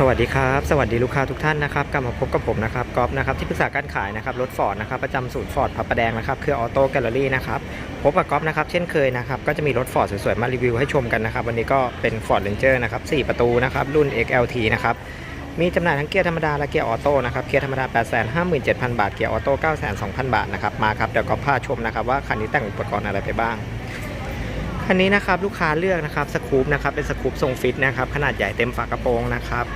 สวัสดีครับ สวัสดีลูกค้าทุกท่านนะครับกลับมาพบกับผมนะครับก๊อฟนะครับที่ปรึกษาการขายนะครับรถฟอร์ดนะครับประจำศูนย์ฟอร์ดพระประแดงนะครับคือออโต้แกลเลอรี่นะครับพบกับก๊อฟนะครับเช่นเคยนะครับก็จะมีรถฟอร์ดสวยๆมารีวิวให้ชมกันนะครับวันนี้ก็เป็น Ford Ranger นะครับ4ประตูนะครับรุ่น XLT นะครับมีจำหน่ายทั้งเกียร์ธรรมดาและเกียร์ออโต้นะครับเกียร์ธรรมดา 857,000 บาทเกียร์ออโต้9,200 บาทนะครับมาครับเดี๋ยวก๊อฟพาชมนะครับว่าคันนี้แต่งอุปกรณ์อะไรไปบ้างคันนี้นะครับลูกค้าเลือกนะครับสกู๊ปนะครับเป็นสกู๊ปทรงฟิตนะครับขนาดใหญ่เต็มฝากระโปรงนะครับ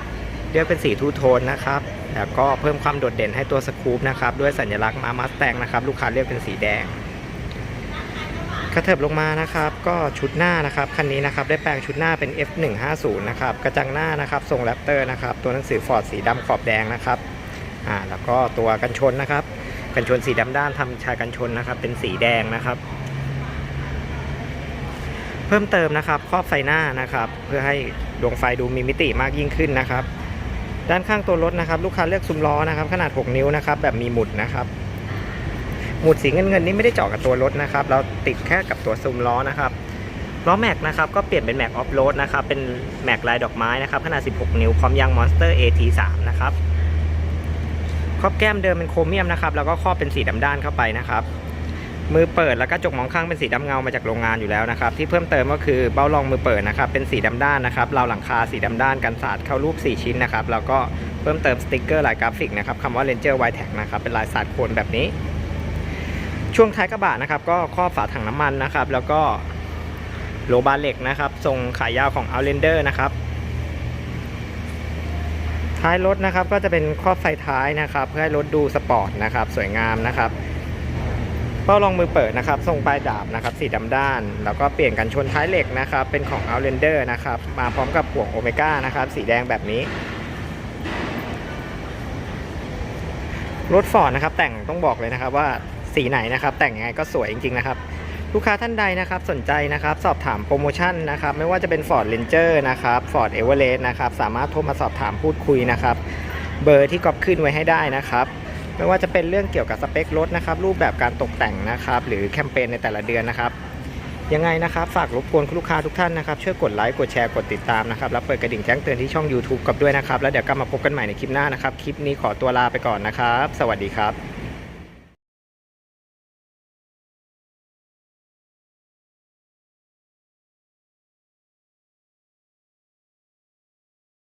เลือกเป็นสีทูโทนนะครับ แล้วก็เพิ่มความโดดเด่นให้ตัวสกู๊ปนะครับ ด้วยสัญลักษณ์มามาสแตงนะครับ ลูกค้าเลือกเป็นสีแดงกระเถิบลงมานะครับ ก็ชุดหน้านะครับคันนี้นะครับได้แปลงชุดหน้าเป็น F150 นะครับกระจังหน้านะครับทรงแรปเตอร์นะครับตัวหนังสือฟอร์ดสีดำขอบแดงนะครับอ่าแล้วก็ตัวกันชนนะครับ กันชนสีดำด้านทำชายกันชนนะครับ เป็นสีแดงนะครับ เพิ่มเติมนะครับครอบไฟหน้านะครับ เพื่อให้ดวงไฟดูมีมิติมากยิ่งขึ้นนะครับ ด้านข้างตัวรถนะครับ ลูกค้าเลือกซุ้มล้อนะครับ ขนาด 6 นิ้วนะครับ แบบมีหมุดนะครับ หมุดสีเงินเงินนี่ไม่ได้เจาะกับตัวรถนะครับ เราติดแค่กับตัวซุ้มล้อนะครับล้อแม็กนะครับก็เปลี่ยนเป็นแม็กออฟโรดนะครับเป็นแม็กลายดอกไม้นะครับขนาด 16 นิ้วพร้อมยางมอนสเตอร์ AT3 นะครับครอบแก้มเดิมเป็นโครเมียมนะครับแล้วก็ครอบเป็นสีดำด้านเข้าไปนะครับ มือเปิดแล้วก็จกมองข้างเป็นสีดำเงามาจากโรงงานอยู่แล้วนะครับที่เพิ่มเติมก็คือเบ้ารองมือเปิดนะครับเป็นสีดำด้านนะครับราวหลังคาสีดำด้านกันสาดเข้ารูป 4 ชิ้นนะครับแล้วก็เพิ่มเติมสติกเกอร์ลายกราฟิกนะครับคำว่า Ranger w i t e t นะครับเป็นลายสาดโคนแบบนี้ ช่วงท้ายกระบะนะครับก็ครอบฝาถังน้ำมันนะครับแล้วก็โลบาร์เหล็กนะครับทรงขายาวของ Outlander นะครับท้ายรถนะครับก็จะเป็นครอบไฟท้ายนะครับ เพื่อให้รถดูสปอร์ตนะครับ สวยงามนะครับ ป้ารองมือเปิดนะครับ ทรงปลายดาบนะครับ สีดำด้าน แล้วก็เปลี่ยนกันชนท้ายเหล็กนะครับ เป็นของ Outlander นะครับ มาพร้อมกับห่วงโอเมก้านะครับ สีแดงแบบนี้ รถฟอร์ดนะครับ แต่งต้องบอกเลยนะครับว่าสีไหนนะครับ แต่งยังไงก็สวยจริงๆนะครับ ลูกค้าท่านใดนะครับสนใจนะครับ สอบถามโปรโมชั่นนะครับ ไม่ว่าจะเป็น Ford Ranger นะครับ Ford Everest นะครับ สามารถโทรมาสอบถามพูดคุยนะครับ เบอร์ที่กอปขึ้นไว้ให้ได้นะครับ ไม่ว่าจะเป็นเรื่องเกี่ยวกับสเปครถนะครับ รูปแบบการตกแต่งนะครับ หรือแคมเปญในแต่ละเดือนนะครับ ยังไงนะครับ ฝากรบกวนคุณลูกค้าทุกท่านนะครับ ช่วยกดไลค์ กดแชร์ กดติดตามนะครับ แล้วเปิดกระดิ่งแจ้งเตือนที่ช่อง YouTube กับด้วยนะครับ แล้วเดี๋ยวกลับมาพบกันใหม่ในคลิปหน้านะครับ คลิปนี้ขอตัวลาไปก่อนนะครับ สวัสดีครับ